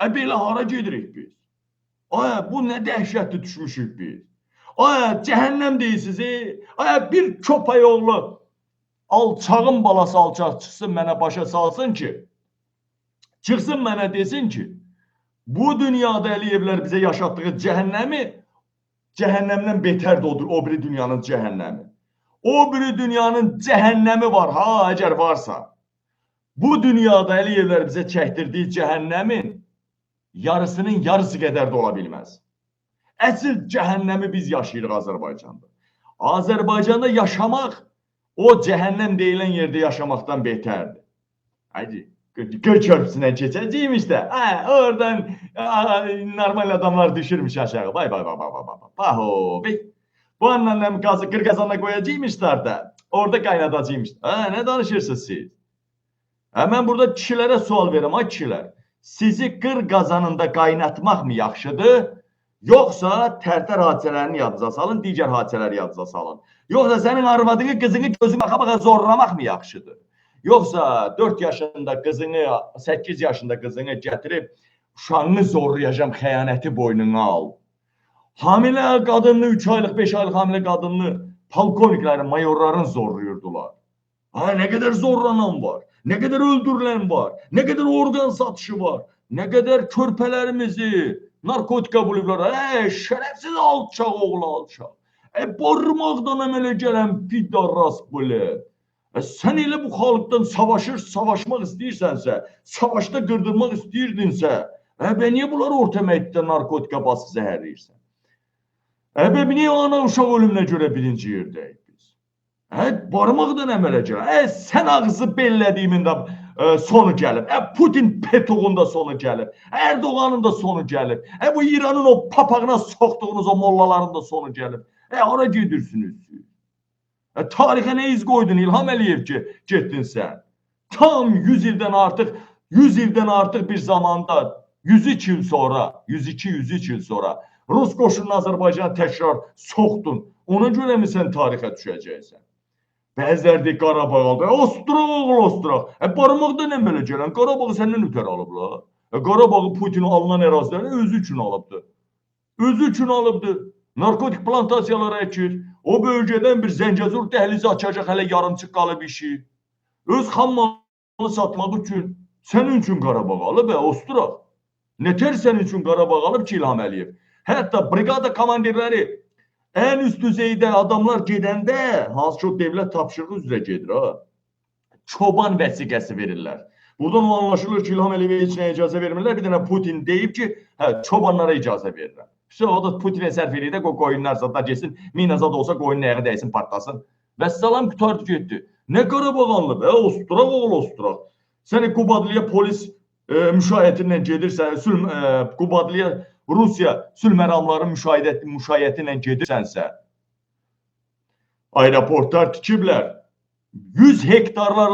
Ə belə hara gedirik biz? Ay bu nə dəhşətli düşmüşük biz. Ay cəhənnəm deyirsiniz. ey. Ay bir köpək oğlu alçağın balası alçaq çıxsın mənə başa salsın ki, çıxsın mənə desin ki, bu dünyada Əliyevlər bizə yaşatdığı cəhənnəmi cəhənnəmdən betər də odur o biri dünyanın cəhənnəmi. O biri dünyanın cəhənnəmi var ha əgər varsa. Bu dünyada Əliyevlər bizə çəkdirdiyi cəhənnəmin yarısının yarısı qədər də ola bilməz. Əsl cəhənnəmi biz yaşayırıq Azərbaycanda. Azərbaycanda yaşamaq o cəhənnəm deyilən yerdə yaşamaqdan betərdir. Hadi Göl körpüsündən keçəcəyim işte. Hə, oradan a, normal adamlar düşürmüş aşağı. Vay vay vay vay. Baho, bey. Bu annem gazı kır kazanına koyacağımışlar da. Orada kaynatacağımış. Ha, ne danışırsınız siz? Hemen burada kişilere sual verim ha kişiler. Sizi qır qazanında qaynatmaq mı yaxşıdır? Yoxsa tərtər hadisələrini yadınıza salın, digər hadisələri yadınıza salın. Yoxsa sənin arvadını, qızını gözü baxa-baxa zorlamaq mı yaxşıdır? Yoxsa 4 yaşında qızını, 8 yaşında qızını gətirib uşağını zorlayacağam, xəyanəti boynuna al. Hamilə qadınını, 3 aylıq, 5 aylıq hamilə qadınını polkovniklərin, mayorların zorlayırdılar. Ha ne kadar zorlanan var, ne kadar öldürülen var, ne kadar organ satışı var, ne kadar körpelerimizi narkotika bulurlar. Ey şerefsiz alçak oğlu alçak. E barmaqdan əmələ gələn pidaras böyle. E, sen elə bu xalqdan savaşır, savaşmaq istəyirsənsə, savaşda qırdırmaq istəyirdinsə, e be niyə bunları orta məktəbdə narkotika bası zəhərləyirsən? E be niyə ana uşaq ölümünə görə birinci yerdəyik Hə, barmaqdan əmələ gəlir. Ə, sən ağzı bellədiyimin də ə, sonu gəlir. Ə, Putin petoğun da sonu gəlir. Erdoğanın da sonu gəlir. Ə, bu İranın o papağına soxduğunuz o mollaların da sonu gəlir. Ə, hara gedirsiniz siz? Ə, tarixə nə iz qoydun İlham Əliyev ki, getdin sən? Tam 100 ildən artıq 100 ildən artıq bir zamanda 103 il sonra, 102-103 il sonra Rus qoşununu Azərbaycana təkrar soxdun. Ona görə mi sən tarixə düşəcəksən? Bəziləri deyir aldı. E, Ostraq oğul Ostraq. E barmaqda nə belə gələn? Qarabağı səndən ötər alıblar. E Qarabağı Putin alınan əraziləri özü üçün alıbdı. Özü üçün alıbdı. Narkotik plantasiyaları əkir. O bölgədən bir Zəngəzur dəhlizi açacaq hələ yarımçıq qalıb işi. Öz xam malı satmaq üçün sənin üçün Qarabağ alıb, e Ostraq. Nətər sənin üçün Qarabağ alıb ki İlham Əliyev? Hətta briqada komandirləri En üst düzeyde adamlar gedəndə hansı ki o devlet tapşırığı üzrə gedir ha. Çoban vəsiqəsi verirlər. Buradan o anlaşılır ki İlham Əliyevə heç nə icazə vermirlər. Bir dənə Putin deyib ki, hə çobanlara icazə verirəm. İşte o da Putinə sərf edir də o qoyunlar zada geçsin. Minazad olsa qoyunun ayağı dəysin partlasın. Və salam qutardı getdi. Nə Qarabağanlı be, Ostraq oğul Ostraq. Səni Qubadlıya polis e, müşayiətindən gedirsən, sülh e, Qubadlıya Rusiya sülh məramlarının müşayiəti ilə gedirsənsə, aeroportlar tikiblər. 100 hektarlarla